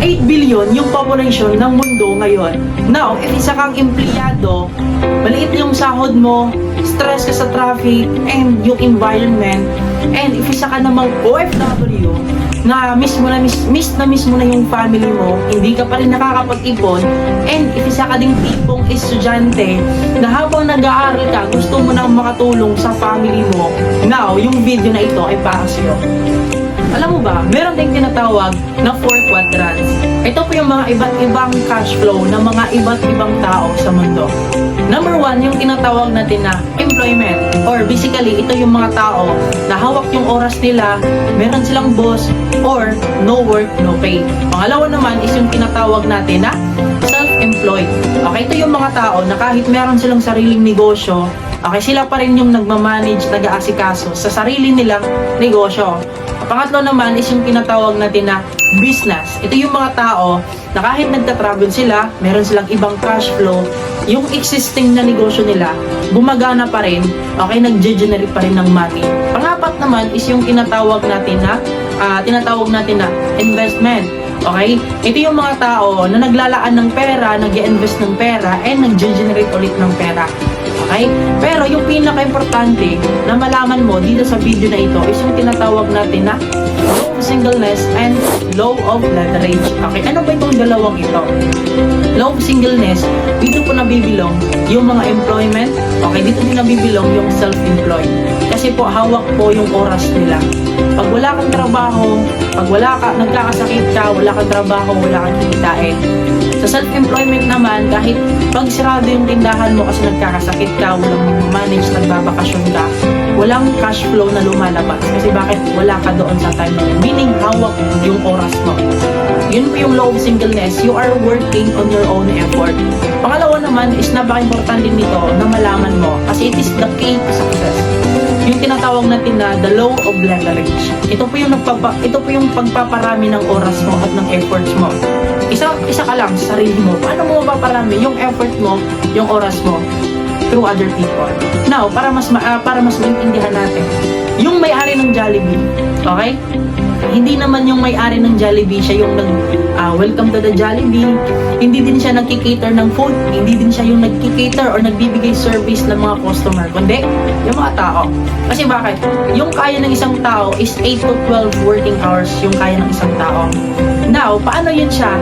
8 billion yung population ng mundo ngayon. Now, if isa kang empleyado, maliit yung sahod mo, stress ka sa traffic, and yung environment, and if isa ka namang OFW, na miss mo na miss, miss na miss mo na yung family mo, hindi ka pa rin nakakapag-ipon, and if isa ka ding tipong estudyante na habang nag-aaral ka, gusto mo nang makatulong sa family mo, now, yung video na ito ay para sa'yo. Alam mo ba, meron ding tinatawag na four quadrants. Ito po yung mga iba't ibang cash flow ng mga iba't ibang tao sa mundo. Number one, yung tinatawag natin na employment. Or basically, ito yung mga tao na hawak yung oras nila, meron silang boss, or no work, no pay. Pangalawa naman is yung tinatawag natin na self-employed. Okay, ito yung mga tao na kahit meron silang sariling negosyo, okay, sila pa rin yung nagmamanage, nag-aasikaso sa sarili nilang negosyo. Pangatlo naman is yung tinatawag natin na business. Ito yung mga tao na kahit nagta-travel sila, meron silang ibang cash flow, yung existing na negosyo nila, gumagana pa rin, okay, nag-generate pa rin ng money. Pangapat naman is yung tinatawag natin na, ah, tinatawag natin na investment. Okay? Ito yung mga tao na naglalaan ng pera, nag invest ng pera, and nag-generate ulit ng pera. Okay? Pero yung pinaka-importante na malaman mo dito sa video na ito is yung tinatawag natin na singleness and low of leverage. Okay? Ano ba itong dalawang ito? Low of singleness, dito po nabibilong yung mga employment. Okay? Dito din nabibilong yung self-employed. Kasi po hawak po yung oras nila. Pag wala kang trabaho, pag wala ka, nagkakasakit ka, wala kang trabaho, wala kang kikitain. Sa self-employment naman, kahit pag sirado yung tindahan mo kasi nagkakasakit ka, walang manage, nagbabakasyon ka, walang cash flow na lumalabas. Kasi bakit wala ka doon sa time na? Meaning, hawak yung oras mo. Yun po yung low of singleness. You are working on your own effort. Pangalawa naman is napaka-importante nito na malaman mo kasi it is the key to success yung tinatawag natin na the law of leverage. Ito po yung nagpapa, ito po yung pagpaparami ng oras mo at ng efforts mo. Isa isa ka lang sa sarili mo. Paano mo mapaparami yung effort mo, yung oras mo through other people. Now, para mas ma- ah, para mas maintindihan natin, yung may-ari ng Jollibee, okay? Hindi naman yung may-ari ng Jollibee siya yung nag ah, welcome to the Jollibee. Hindi din siya nagki-cater ng food. Hindi din siya yung nagki-cater or nagbibigay service ng mga customer. Kundi, yung mga tao. Kasi bakit? Yung kaya ng isang tao is 8 to 12 working hours yung kaya ng isang tao. Now, paano yun siya?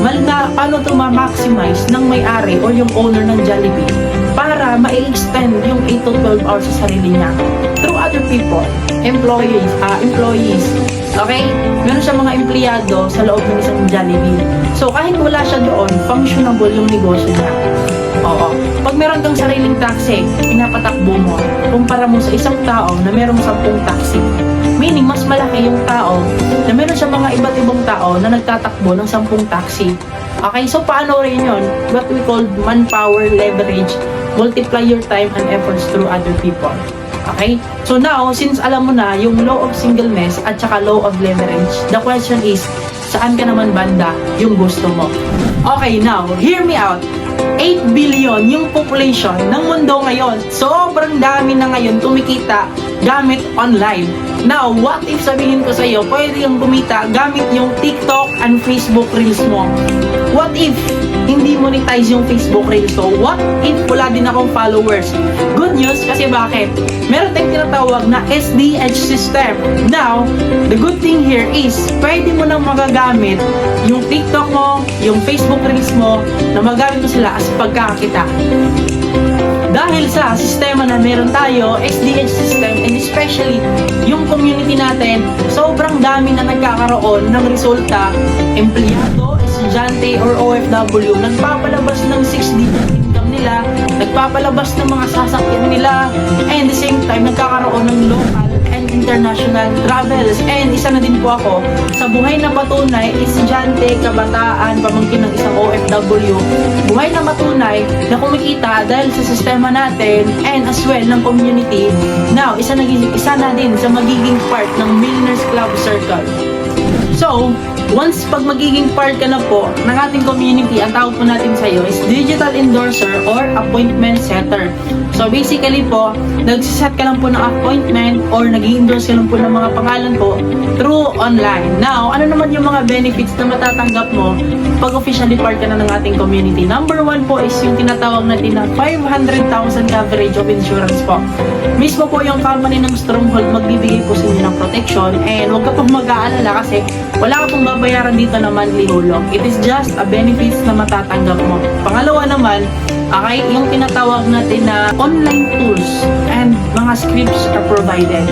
Mal paano ito ma-maximize ng may-ari or yung owner ng Jollibee para ma-extend yung 8 to 12 hours sa sarili niya through other people, employees, ah employees. Okay? Meron siya mga empleyado sa loob ng isang Jollibee. So, kahit wala siya doon, functionable yung negosyo niya. Oo. Pag meron kang sariling taxi, pinapatakbo mo. Kumpara mo sa isang tao na merong 10 taxi. Meaning, mas malaki yung tao na meron siya mga iba't ibang tao na nagtatakbo ng 10 taxi. Okay, so paano rin yun? What we call manpower leverage, multiply your time and efforts through other people. Okay? So now, since alam mo na yung law of singleness at saka law of leverage, the question is, saan ka naman banda yung gusto mo? Okay, now, hear me out. 8 billion yung population ng mundo ngayon. Sobrang dami na ngayon kumikita gamit online. Now, what if sabihin ko sa iyo, pwede yung kumita gamit yung TikTok and Facebook Reels mo? What if hindi monetize yung Facebook Reels ko? What if wala din akong followers? Good news kasi bakit? Meron tayong tinatawag na SDH system. Now, the good thing here is pwede mo nang magagamit yung TikTok mo, yung Facebook Reels mo, na magamit mo sila as pagkakita. Dahil sa sistema na meron tayo, SDH system, and especially yung community natin, sobrang dami na nagkakaroon ng resulta, empleyado, estudyante, or OFW, nagpapalabas ng 6 digit income nila, nagpapalabas ng mga sasakyan nila, and the same time, nagkakaroon ng local and international travels. And isa na din po ako sa buhay na patunay, estudyante, kabataan, pamangkin ng isang OFW, buhay na matunay na kumikita dahil sa sistema natin and as well ng community. Now, isa, naging, isa na din sa magiging part ng Millionaires Club Circle. So, once pag magiging part ka na po ng ating community, ang tawag po natin sa iyo is digital endorser or appointment setter. So basically po, nagsiset ka lang po ng appointment or nag endorse ka lang po ng mga pangalan po through online. Now, ano naman yung mga benefits na matatanggap mo pag officially part ka na ng ating community? Number one po is yung tinatawag natin na 500,000 coverage of insurance po. Mismo po yung company ng Stronghold magbibigay po sa inyo ng protection and huwag ka pong mag-aalala kasi wala ka pong babayaran dito na monthly hulog. It is just a benefits na matatanggap mo. Pangalawa naman, okay, yung tinatawag natin na online tools and mga scripts are provided.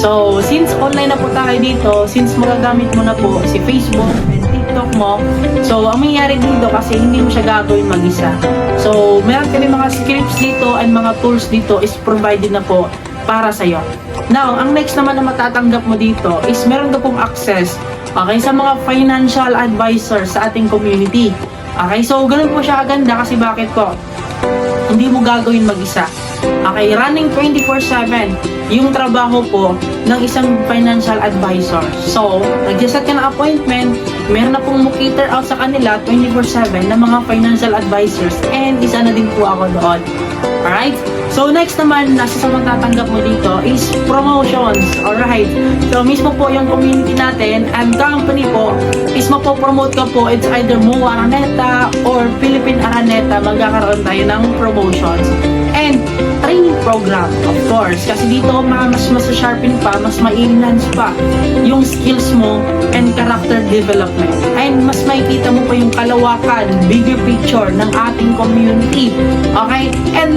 So, since online na po tayo dito, since magagamit mo na po si Facebook and TikTok mo, so ang mangyayari dito kasi hindi mo siya gagawin mag-isa. So, meron kami mga scripts dito and mga tools dito is provided na po para sa'yo. Now, ang next naman na matatanggap mo dito is meron ka pong access okay, sa mga financial advisors sa ating community. Okay, so ganun po siya kaganda kasi bakit po? Hindi mo gagawin mag-isa. Okay, running 24-7 yung trabaho po ng isang financial advisor. So, nag-set ka ng appointment, meron na pong cater out sa kanila 24-7 na mga financial advisors and isa na din po ako doon. Alright? So, next naman, nasa sa matatanggap mo dito is promotions. Alright? So, mismo po yung community natin and company po is mapopromote ka po. It's either Mo Araneta or Philippine Araneta. Magkakaroon tayo ng promotions. And training program, of course. Kasi dito, ma- mas mas sharpen pa, mas ma-enhance pa yung skills mo and character development. And mas makikita mo pa yung kalawakan, bigger picture ng ating community. Okay?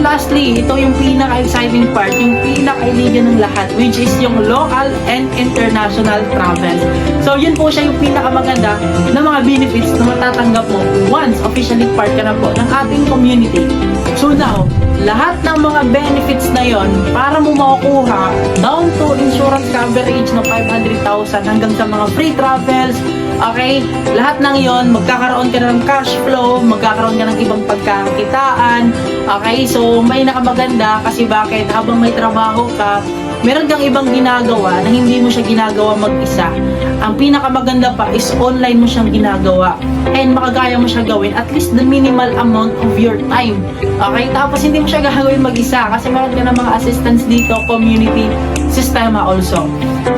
Lastly, ito yung pinaka-exciting part, yung pinaka-iligan ng lahat, which is yung local and international travel. So, yun po siya yung pinakamaganda na mga benefits na matatanggap mo once officially part ka na po ng ating community. So now, lahat ng mga benefits na yon para mo makukuha down insurance coverage ng 500,000 hanggang sa mga free travels, okay? Lahat ng yon magkakaroon ka ng cash flow, magkakaroon ka ng ibang pagkakitaan, okay? So, may nakamaganda kasi bakit? Habang may trabaho ka, meron kang ibang ginagawa na hindi mo siya ginagawa mag-isa. Ang pinakamaganda pa is online mo siyang ginagawa and makagaya mo siya gawin at least the minimal amount of your time. Okay? Tapos hindi mo siya gagawin mag-isa kasi meron ka ng mga assistants dito, community sistema also.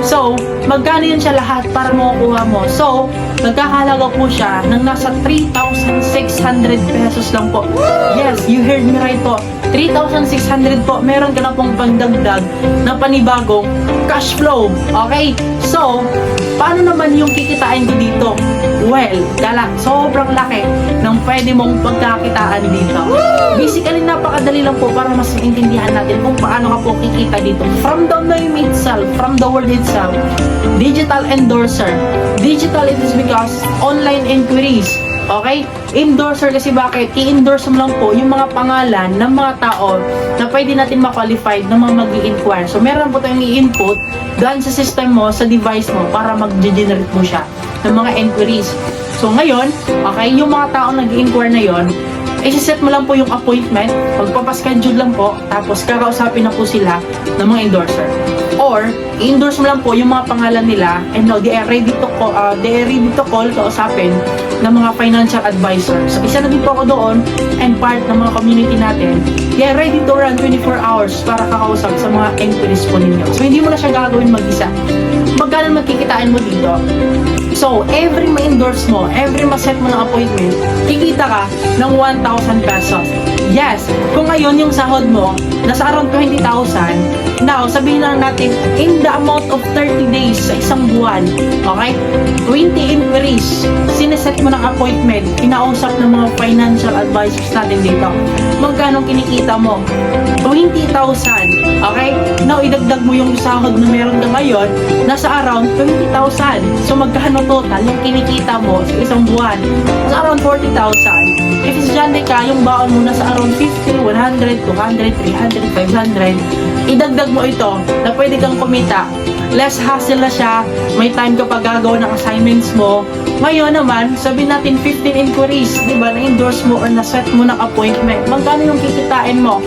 So, magkano yun siya lahat para makukuha mo? So, nagkakalaga po siya ng nasa 3,600 pesos lang po. Yes, you heard me right po. 3,600 po, meron ka na pong pandagdag na panibagong cash flow. Okay? So, paano naman yung kikitain ko dito? Well, gala, sobrang laki ng pwede mong pagkakitaan dito. Basically, napakadali lang po para mas maintindihan natin kung paano ka po kikita dito. From the name itself, from the word itself, digital endorser. Digital it is because online inquiries. Okay? Endorser kasi bakit? I-endorse mo lang po yung mga pangalan ng mga tao na pwede natin ma-qualified na mga mag inquire So, meron po tayong i-input daan sa system mo, sa device mo, para mag-generate mo siya ng mga inquiries. So, ngayon, okay, yung mga tao nag-inquire na yon i-set mo lang po yung appointment, magpapaschedule lang po, tapos kakausapin na po sila ng mga endorser. Or, i-endorse mo lang po yung mga pangalan nila and no, they are ready to call, uh, they are ready to call, kausapin ng mga financial advisors. So, isa na din po ako doon and part ng mga community natin. They are ready to run 24 hours para kakausap sa mga inquiries po ninyo. So, hindi mo na siya gagawin mag-isa. Magkano magkikitain mo dito? So, every ma-endorse mo, every ma-set mo ng appointment, kikita ka ng 1,000 pesos. Yes, kung ngayon yung sahod mo, nasa around 20,000, now, sabihin lang natin, in the amount of 30 days sa isang buwan, okay? 20 inquiries, sineset mo ng appointment, kinausap ng mga financial advisors natin dito. Magkano kinikita mo? 20,000, okay? Now, idagdag mo yung sahod na meron ka ngayon, nasa around 20,000. So, magkano total yung kinikita mo sa isang buwan? Sa around 40,000. if estudyante ka, yung baon mo nasa around 50, 100, 200, 300, 500, idagdag mo ito na pwede kang kumita. Less hassle na siya, may time ka pa gagawa ng assignments mo. Ngayon naman, sabi natin 15 inquiries, di ba, na-endorse mo or na-set mo ng appointment. Magkano yung kikitain mo?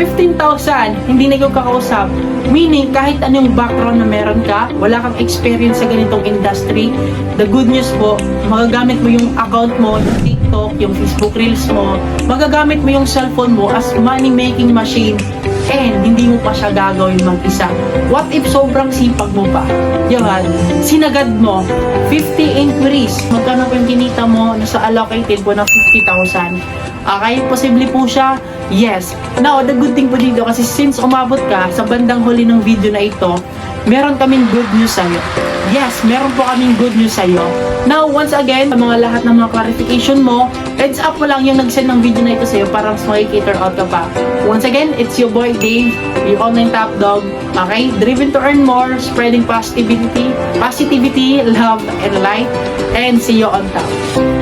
15,000, hindi na ikaw kakausap. Meaning, kahit anong background na meron ka, wala kang experience sa ganitong industry, the good news po, magagamit mo yung account mo, yung TikTok, yung Facebook Reels mo, magagamit mo yung cellphone mo as money-making machine and hindi pa siya gagawin mag-isa. What if sobrang sipag mo pa? Yan, sinagad mo, 50 inquiries, magkano pa yung kinita mo, nasa allocated po ng 50,000. Okay, posible po siya? Yes. Now, the good thing po dito kasi since umabot ka sa bandang huli ng video na ito, meron kaming good news sa'yo. Yes, meron po kaming good news sa'yo. Now, once again, sa mga lahat ng mga clarification mo, heads up mo lang yung nag-send ng video na ito sa'yo para mas makikater out ka pa. Once again, it's your boy Dave, your online top dog. Okay? Driven to earn more, spreading positivity, positivity, love, and light. And see you on top.